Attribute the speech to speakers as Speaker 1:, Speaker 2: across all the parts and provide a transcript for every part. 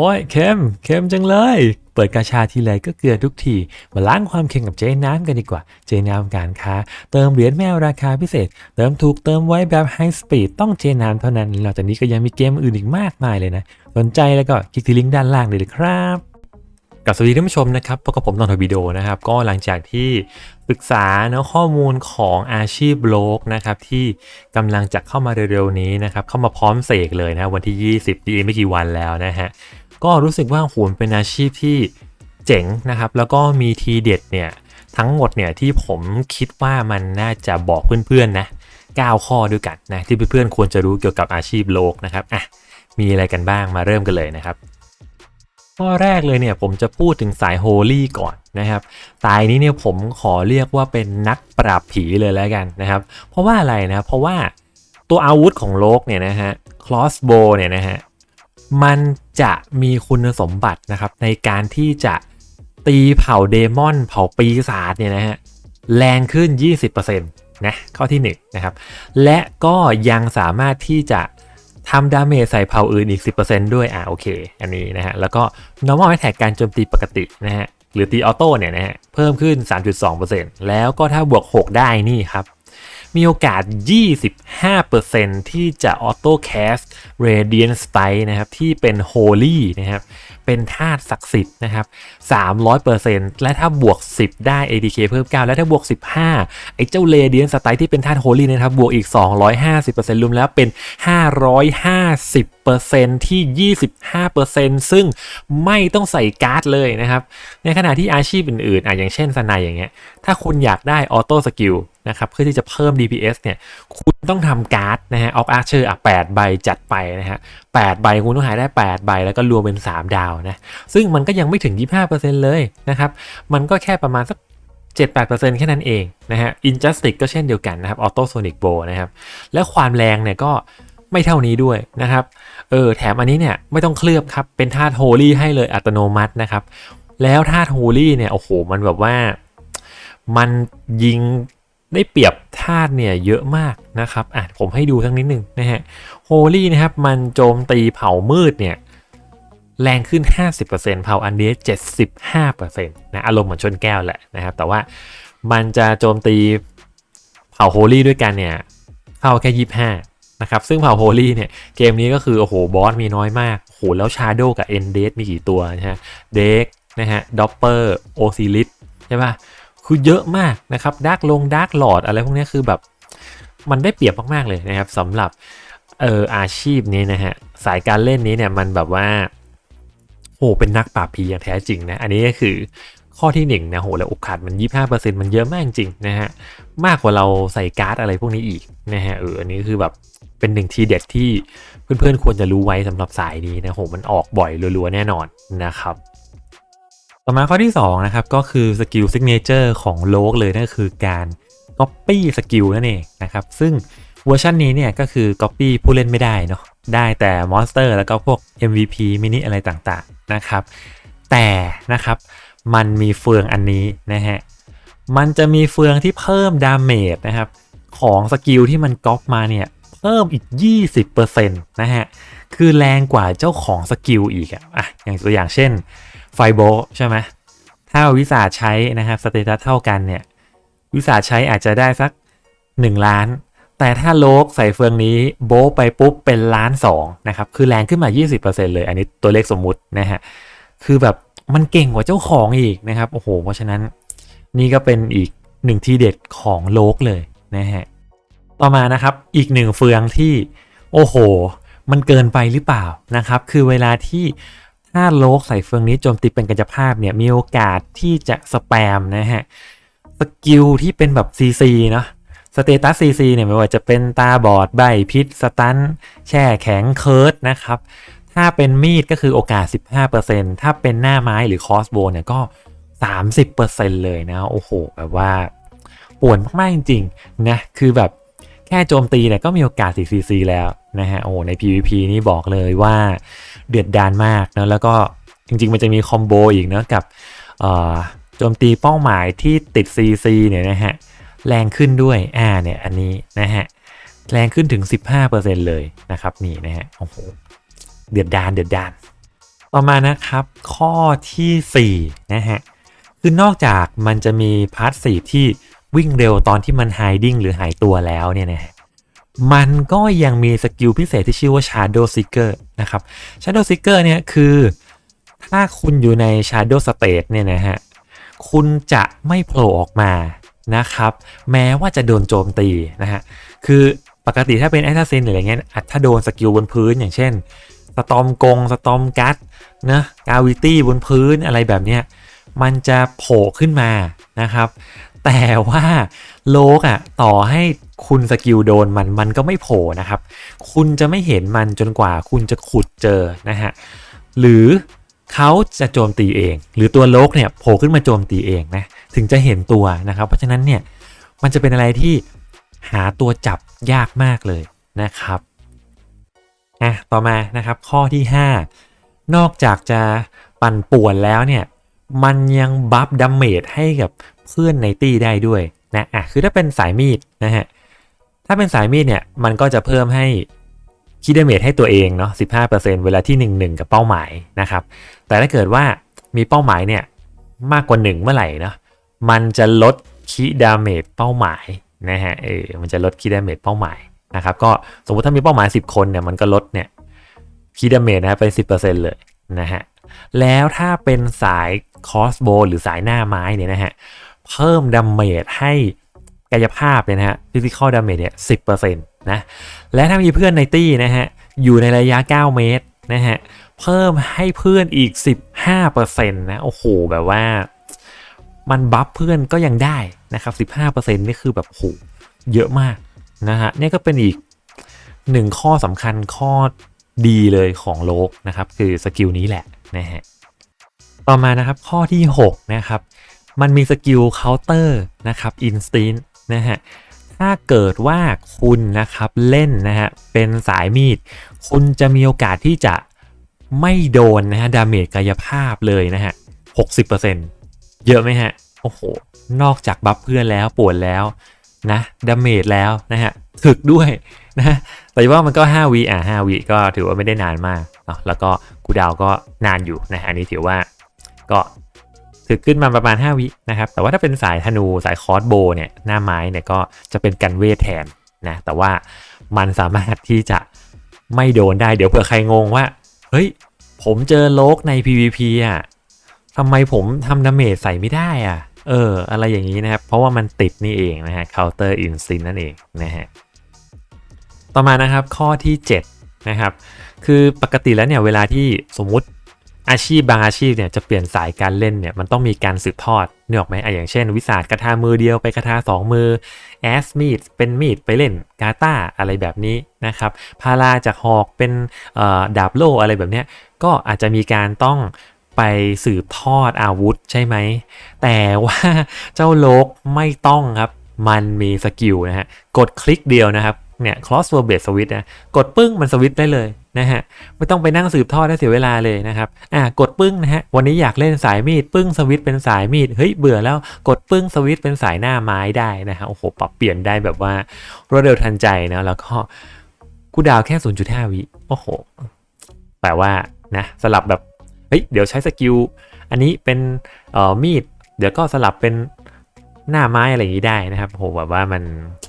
Speaker 1: โอ้ยเค็มเค็มจังเลย เปิดกาชาทีไรก็เกลือทุกที มาล้างความเค็มกับเจ๊น้ำกันดีกว่า เจ๊น้ำการค้า เติมเหรียญแมวราคาพิเศษ เติมถูกเติมไว้แบบไฮสปีดต้องเจ๊น้ำเท่านั้น นอกจากนี้ก็ยังมีเกมอื่นอีกมากมายเลยนะ สนใจแล้วก็คลิกที่ลิงก์ด้านล่างเลยครับกับสวัสดีท่านผู้ชมนะครับพบกับผมนนทวิดีโอนะครับ ก็หลังจากที่ศึกษาเนาะข้อมูลของอาชีพโลกนะครับ ที่กำลังจะเข้ามาเร็วๆนี้นะครับ เข้ามาพร้อมเสกเลยนะวันที่ 20ดีไม่กี่วันแล้วนะฮะ ก็รู้สึกว่าโหนเป็นอาชีพที่เจ๋งนะครับ แล้วก็มีทีเด็ดเนี่ยทั้งหมดเนี่ยที่ผมคิดว่ามันน่าจะบอกเพื่อนๆนะ9 ข้อด้วยกันนะที่เพื่อนๆควรจะรู้เกี่ยวกับอาชีพโลกนะครับอะมีอะไรกันบ้างมาเริ่มกันเลยนะครับ ข้อแรกเลยเนี่ยผมจะพูดถึงสายโฮลี่ก่อนนะครับสายนี้เนี่ยผมขอเรียกว่าเป็นนักปราบผีเลยแล้วกันนะครับ เพราะว่าอะไรนะเพราะว่าตัวอาวุธของโลกเนี่ยนะฮะ crossbow เนี่ยนะฮะมัน จะมีคุณสมบัตินะครับ ในการที่จะตีเผ่าเดมอน เผ่าปีศาจเนี่ยนะฮะแรงขึ้น 20%นะข้อที่1นนะครับและก็ยังสามารถที่จะทำดาเมจใส่เผ่าอื่นอีก 10%ด้วยอ่าโอเค อันนี้นะฮะแล้วก็ normal attack การโจมตีปกตินะฮะหรือตีออโต้เนี่ยนะฮะเพิ่มขึ้น 3.2%แล้วก็ถ้าบวก 6 ได้นี่ครับ มีโอกาส 25%ที่จะออโต้แคส Radiant Spike นะครับที่เป็น Holy นะครับเป็นธาตุศักดิ์สิทธิ์นะครับ 300%และถ้าบวก 10 ได้ ADK เพิ่ม 9 และถ้าบวก 15 ไอ้เจ้า Radiant Spike ที่เป็นธาตุ Holy นะครับบวกอีก 250%รวมแล้วเป็น 550 ที่ 25%ซึ่งไม่ต้องใส่การ์ดเลยนะครับ ในขณะที่อาชีพอื่นๆอะอย่างเช่นสนายอย่างเงี้ย ถ้าคุณอยากได้ออโต้สกิลนะครับเพื่อที่จะเพิ่ม DPS เนี่ย คุณต้องทำการ์ดนะฮะออฟอาร์เชอร์อะ8ใบจัดไปนะฮะ8ใบคุณต้องหาได้ 8 ใบแล้วก็รวมเป็น 3 ดาวนะ ซึ่งมันก็ยังไม่ถึง 25%เลยนะครับ มันก็แค่ประมาณสัก7-8%แค่นั้นเองนะฮะ Injustice ก็เช่นเดียวกันนะครับ Auto Sonic Bow นะครับ แล้วความแรงเนี่ยก็ ไม่เท่านี้ด้วยนะครับ เออแถมอันนี้เนี่ยไม่ต้องเคลือบครับ เป็นธาตุโฮลี่ให้เลยอัตโนมัตินะครับ แล้วธาตุโฮลี่เนี่ยโอ้โหมันแบบว่า มันยิงได้เปรียบธาตุเนี่ยเยอะมากนะครับอะผมให้ดูทั้งนิดหนึ่งนะฮะโฮลี่นะครับมันโจมตีเผามืดเนี่ยแรงขึ้น 50%เผาอันเดส75%นะอารมณ์เหมือนชนแก้วแหละนะครับ แต่ว่ามันจะโจมตีเผาโฮลี่ด้วยกันเนี่ยเข้าแค่ 25 นะครับซึ่งเผ่าโฮลี่เนี่ยเกมนี้ก็คือโอ้โหบอสมีน้อยมากโอ้โหแล้วชาโดกับเอนเดสมีกี่ตัวนะฮะเด็กนะฮะด็อปเปอร์โอซิลิสใช่ปะคือเยอะมากนะครับดาร์กลงดาร์กหลอดอะไรพวกนี้คือแบบมันได้เปรียบมากๆเลยนะครับสำหรับเอออาชีพนี้นะฮะสายการเล่นนี้เนี่ยมันแบบว่าโอ้เป็นนักปราบผีอย่างแท้จริงนะอันนี้ก็คือข้อที่1นนะโหแล้วโอกาสมัน 25%มันเยอะมากจริงนะฮะมากกว่าเราใส่การ์ดอะไรพวกนี้อีกนะฮะเอออันนี้คือแบบ เป็นหนึ่งทีเด็ดที่เพื่อนๆควรจะรู้ไว้สำหรับสายนี้นะโหมันออกบ่อยรัวๆแน่นอนนะครับ ต่อมาข้อที่2นะครับก็คือสกิลซิกเนเจอร์ของโลกเลยนั่นก็คือการ Copy สกิลนั่นเองนะครับซึ่งเวอร์ชันนี้เนี่ยก็คือ Copy ผู้เล่นไม่ได้เนาะได้แต่มอนสเตอร์แล้วก็พวก MVP มินิอะไรต่างๆนะครับ แต่นะครับมันมีเฟืองอันนี้นะฮะมันจะมีเฟืองที่เพิ่มดาเมจนะครับของสกิลที่มันก๊อปมาเนี่ย เพิ่มอีก 20%นะฮะ คือแรงกว่าเจ้าของสกิลอีกอะอะ อย่างตัวอย่างเช่นไฟโบใช่ไหมถ้าวิสาใช้นะครับสเตตัสเท่ากันเนี่ย วิสาใช้อาจจะได้สัก 1 ล้าน แต่ถ้าโลกใส่เฟืองนี้โบไปปุ๊บเป็นล้านสองนะครับ คือแรงขึ้นมา 20%เลย อันนี้ตัวเลขสมมุตินะฮะ คือแบบมันเก่งกว่าเจ้าของอีกนะครับ โอ้โห เพราะฉะนั้นนี่ก็เป็นอีกหนึ่งทีเด็ดของโลกเลยนะฮะ ต่อมานะครับอีกหนึ่งเฟืองที่โอ้โห มันเกินไปหรือเปล่านะครับ คือเวลาที่ถ้าโลกใส่เฟืองนี้โจมตีเป็นกัญจภาพเนี่ยมีโอกาสที่จะสแปมนะฮะสกิลที่เป็นแบบ CC เนาะสเตตัส CC เนี่ยไม่ว่าจะเป็นตาบอดใบพิษสตันแช่แข็งเคิร์ดนะครับ ถ้าเป็นมีดก็คือโอกาส 15%ถ้าเป็นหน้าไม้หรือคอสโบเนี่ยก็ 30%เลยนะ โอ้โห แบบว่าป่วนมากๆจริงๆนะคือแบบ แค่โจมตีเนี่ยก็มีโอกาส 4cc แล้วนะฮะโอ้ใน PVP นี่บอกเลยว่าเดือดดานมากนะแล้วก็จริงๆ มันจะมีคอมโบอีกนะกับโจมตีเป้าหมายที่ติด CC เนี่ยนะฮะแรงขึ้นด้วยอ่าเนี่ยอันนี้นะฮะแรงขึ้นถึง 15%เลยนะครับนี่นะฮะโอ้โหเดือดดานเดือดดาน ต่อมานะครับข้อทีสี่4นะฮะคือนอกจากมันจะมีพาร์ทสีที่ วิ่งเร็วตอนที่มัน hiding หรือหายตัวแล้วเนี่ยนะมันก็ยังมีสกิลพิเศษที่ชื่อว่า Shadow Seeker นะครับ Shadow Seeker เนี่ยคือถ้าคุณอยู่ใน Shadow State เนี่ยนะฮะคุณจะไม่โผล่ออกมานะครับ แม้ว่าจะโดนโจมตีนะฮะคือปกติถ้าเป็นแอสซัสซินหรืออะไรเงี้ยอะถ้าโดนสกิลบนพื้นอย่างเช่นสตอมกงสตอมกัดนะกาวิตี้บนพื้นอะไรแบบเนี้ยมันจะโผล่ขึ้นมานะครับ แต่ว่าโลกอะ่ะต่อให้คุณสกิลโดนมันมันก็ไม่โผล่นะครับ คุณจะไม่เห็นมันจนกว่าคุณจะขุดเจอนะฮะหรือเขาจะโจมตีเอง หรือตัวโลกเนี่ยโผล่ขึ้นมาโจมตีเองนะถึงจะเห็นตัวนะครับ เพราะฉะนั้นเนี่ยมันจะเป็นอะไรที่หาตัวจับยากมากเลยนะครับอะต่อมานะครับข้อที่ 5 นอกจากจะปั่นป่วนแล้วเนี่ยมันยังบัฟดัมเมจให้กับ เพื่อนในตี้ได้ด้วยนะอะคือถ้าเป็นสายมีดนะฮะถ้าเป็นสายมีดเนี่ยมันก็จะเพิ่มให้คิดดาเมจให้ตัวเองเนาะ15%เวลาที่ 1 1 กับเป้าหมายนะครับ แต่ถ้าเกิดว่ามีเป้าหมายเนี่ยมากกว่า 1 เมื่อไหร่เนาะมันจะลดคีดาเมจเป้าหมายนะฮะเออมันจะลดคีดาเมจเป้าหมายนะครับก็สมมุติถ้ามีเป้าหมาย 10 คนเนี่ยมันก็ลดเนี่ยคีดาเมจนะไป10%เลยนะฮะแล้วถ้าเป็นสายคอสโบหรือสายหน้าไม้เนี่ยนะฮะ เพิ่มดาเมจให้กายภาพเนี่ยนะฮะฟิสิกอลดาเมจเนี่ยสินะและถ้ามีเพื่อนในตี้นะฮะอยู่ในระยะ 9 เมตรนะฮะเพิ่มให้เพื่อนอีก 15%นะโอ้โหแบบว่า มันบัฟเพื่อนก็ยังได้นะครับ 15%นี่คือแบบโหเยอะมากนะฮะนี่ก็เป็นอีกหนึ่งข้อสำคัญข้อดีเลยของโลกนะครับ คือสกิลนี้แหละนะฮะต่อมานะครับข้อที่ 6 นะครับ มันมีสกิลเคาน์เตอร์นะครับอินสตินนะฮะถ้าเกิดว่าคุณนะครับเล่นนะฮะเป็นสายมีด คุณจะมีโอกาสที่จะไม่โดนนะฮะดาเมจกายภาพเลยนะฮะ 60%เยอะไหมฮะ โอ้โห นอกจากบัฟเพื่อนแล้วปวดแล้วนะดาเมจแล้วนะฮะถึกด้วยนะแต่ว่ามันก็ 5วิอะ5วิก็ถือว่าไม่ได้นานมากเนาะแล้วก็กูดาวก็นานอยู่นะอันนี้ถือว่าก็ ถือขึ้นมาประมาณ 5 วินะครับ แต่ว่าถ้าเป็นสายธนูสายคอร์สโบเนี่ยหน้าไม้เนี่ยก็จะเป็นกันเวทแทนนะแต่ว่ามันสามารถที่จะไม่โดนได้เดี๋ยวเผื่อใครงงว่า เฮ้ย ผมเจอโลกใน PVP อะทำไมผมทำดาเมจใส่ไม่ได้อะ เออ อะไรอย่างนี้นะครับ เพราะว่ามันติดนี่เองนะฮะ counter instinct นั่นเองนะฮะ ต่อมานะครับข้อที่ 7 นะครับ คือปกติแล้วเนี่ย เวลาที่สมมุติ อาชีพบางอาชีพเนี่ยจะเปลี่ยนสายการเล่นเนี่ยมันต้องมีการสืบทอดเนื้ออกไหมอะอย่างเช่น วิสาดกระทามือเดียวไปกระทาสองมือแอสมีดเป็นมีดไปเล่นกาตาอะไรแบบนี้นะครับพาราจากหอกเป็นดาบโล่อะไรแบบเนี้ยก็อาจจะมีการต้องไปสืบทอดอาวุธใช่ไหม แต่ว่าเจ้าโลกไม่ต้องครับ มันมีสกิลนะฮะ กดคลิกเดียวนะครับ เนี่ย cross w o r b a s e switch นะ กดปึ้งมันสวิตช์ได้เลย นะฮะไม่ต้องไปนั่งสืบทอดได้เสียเวลาเลยนะครับอะกดปึ้งนะฮะวันนี้อยากเล่นสายมีดปึ้งสวิตเป็นสายมีดเฮ้ยเบื่อแล้วกดปึ้งสวิตเป็นสายหน้าไม้ได้นะฮะโอ้โหปรับเปลี่ยนได้แบบว่ารวดเร็วทันใจนะแล้วก็กูดาวแค่ 0.5 วิโอ้โหแต่ว่านะสลับแบบเฮ้ยเดี๋ยวใช้สกิลอันนี้เป็นเอ่อมีดเดี๋ยวก็สลับเป็นหน้าไม้อะไรอย่างนี้ได้นะครับโหแบบว่ามัน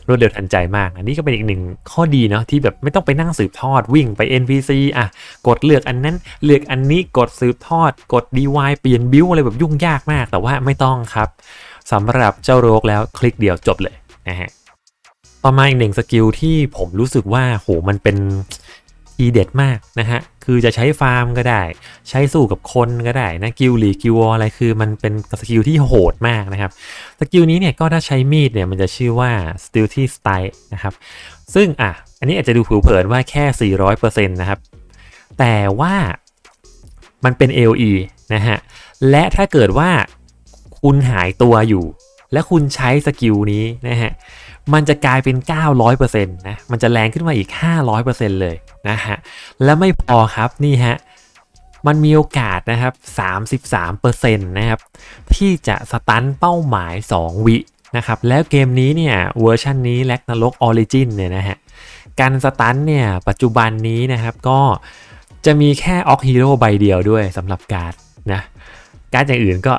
Speaker 1: รวดเร็วทันใจมาก อันนี้ก็เป็นอีกหนึ่งข้อดีเนาะที่แบบไม่ต้องไปนั่งสืบทอดวิ่งไป NPC อะกดเลือกอันนั้นเลือกอันนี้กดสืบทอด กด DY เปลี่ยนบิวอะไรแบบยุ่งยากมาก แต่ว่าไม่ต้องครับสำหรับเจ้าโรกแล้วคลิกเดียวจบเลยนะฮะต่อมาอีกหนึ่งสกิลที่ผมรู้สึกว่าโหมันเป็น ทีเด็ดมากนะฮะ คือจะใช้ฟาร์มก็ได้ ใช้สู้กับคนก็ได้นะกิลหลีกิวอะไรคือมันเป็นสกิลที่โหดมากนะครับ สกิลนี้เนี่ยก็ถ้าใช้มีดเนี่ยมันจะชื่อว่า Stealthy Style นะครับ ซึ่งอะ อันนี้อาจจะดูผิวเผินว่าแค่ 400%นะครับ แต่ว่ามันเป็น AOE นะฮะ และถ้าเกิดว่าคุณหายตัวอยู่ และคุณใช้สกิลนี้นะฮะ มันจะกลายเป็น 900%นะ มันจะแรงขึ้นมาอีก 500%เลยนะฮะ แล้วไม่พอครับนี่ฮะ มันมีโอกาสนะครับ 33%นะครับ ที่จะสตันเป้าหมาย 2 วินะครับ แล้วเกมนี้เนี่ยเวอร์ชันนี้แลกนรกออริจินเนี่ยนะฮะ การสตันเนี่ยปัจจุบันนี้นะครับก็จะมีแค่ออกฮีโร่ใบเดียวด้วยสำหรับการ์ดนะ การ์ดอย่างอื่นก็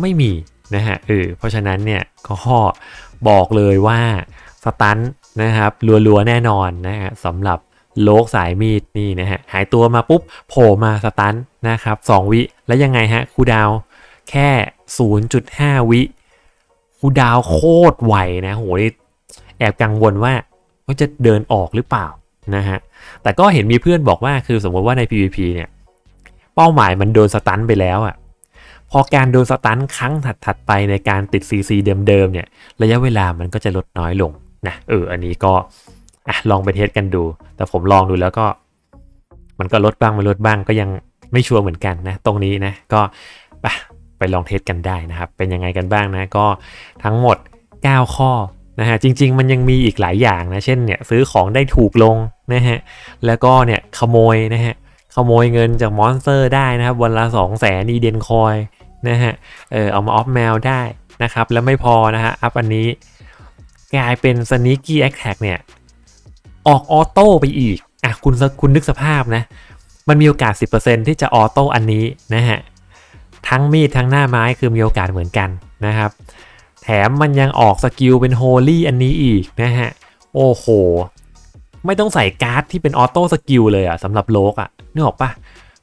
Speaker 1: ไม่มีนะฮะเออเพราะฉะนั้นเนี่ยก็ บอกเลยว่าสตันนะครับรัวๆแน่นอนนะฮะสำหรับโลกสายมีดนี่นะฮะหายตัวมาปุ๊บโผล่มาสตันนะครับ2วิแล้วยังไงฮะคูดาวน์แค่ 0.5 วิคูดาวโคตรไวนะโหนี่แอบกังวลว่าเขาจะเดินออกหรือเปล่านะฮะแต่ก็เห็นมีเพื่อนบอกว่าคือสมมติว่าใน PVP เนี่ยเป้าหมายมันโดนสตันไปแล้วอะ พอการโดนสตันครั้งถัดๆไปในการติด CC เดิมๆเนี่ยระยะเวลามันก็จะลดน้อยลงนะเอออันนี้ก็อะลองไปเทสกันดู แต่ผมลองดูแล้วก็ มันก็ลดบ้างไม่ลดบ้างก็ยังไม่ชัวร์เหมือนกันนะ ตรงนี้นะก็ไปไปลองเทสกันได้นะครับ เป็นยังไงกันบ้างนะก็ทั้งหมด 9 ข้อนะฮะจริง ๆ มันยังมีอีกหลายอย่างนะ เช่นเนี่ยซื้อของได้ถูกลงนะฮะแล้วก็เนี่ยขโมยนะฮะขโมยเงินจากมอนสเตอร์ได้นะครับวันละ 2 0 0แสนอีเดนคอย นะฮะ เออเอามาออฟแมวได้นะครับ แล้วไม่พอนะฮะ อัพอันนี้กลายเป็น Sneaky Attack เนี่ย ออกออโต้ไปอีก อะคุณคุณนึกสภาพนะ มันมีโอกาส 10%ที่จะออโต้อันนี้นะฮะ ทั้งมีดทั้งหน้าไม้คือมีโอกาสเหมือนกันนะครับ แถมมันยังออกสกิลเป็นโฮลี่อันนี้อีกนะฮะ โอ้โห ไม่ต้องใส่การ์ดที่เป็นออโต้สกิลเลยอะสำหรับโลกอะนึกออกปะ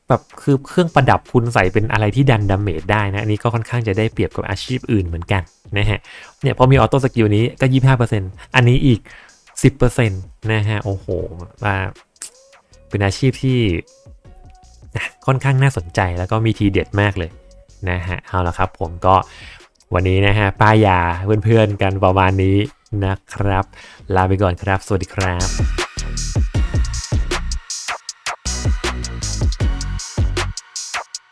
Speaker 1: แบบคือเครื่องประดับคุณใส่เป็นอะไรที่ดันดาเมจได้นะอันนี้ก็ค่อนข้างจะได้เปรียบกับอาชีพอื่นเหมือนกันนะฮะเนี่ยพอมีออโต้สกิลนี้ก็ 25%อันนี้อีก 10%นะฮะโอ้โหว่าเป็นอาชีพที่ค่อนข้างน่าสนใจแล้วก็มีทีเด็ดมากเลยนะฮะเอาละครับผมก็วันนี้นะฮะป้ายยาเพื่อนๆกันประมาณนี้นะครับ ลาไปก่อนครับ สวัสดีครับ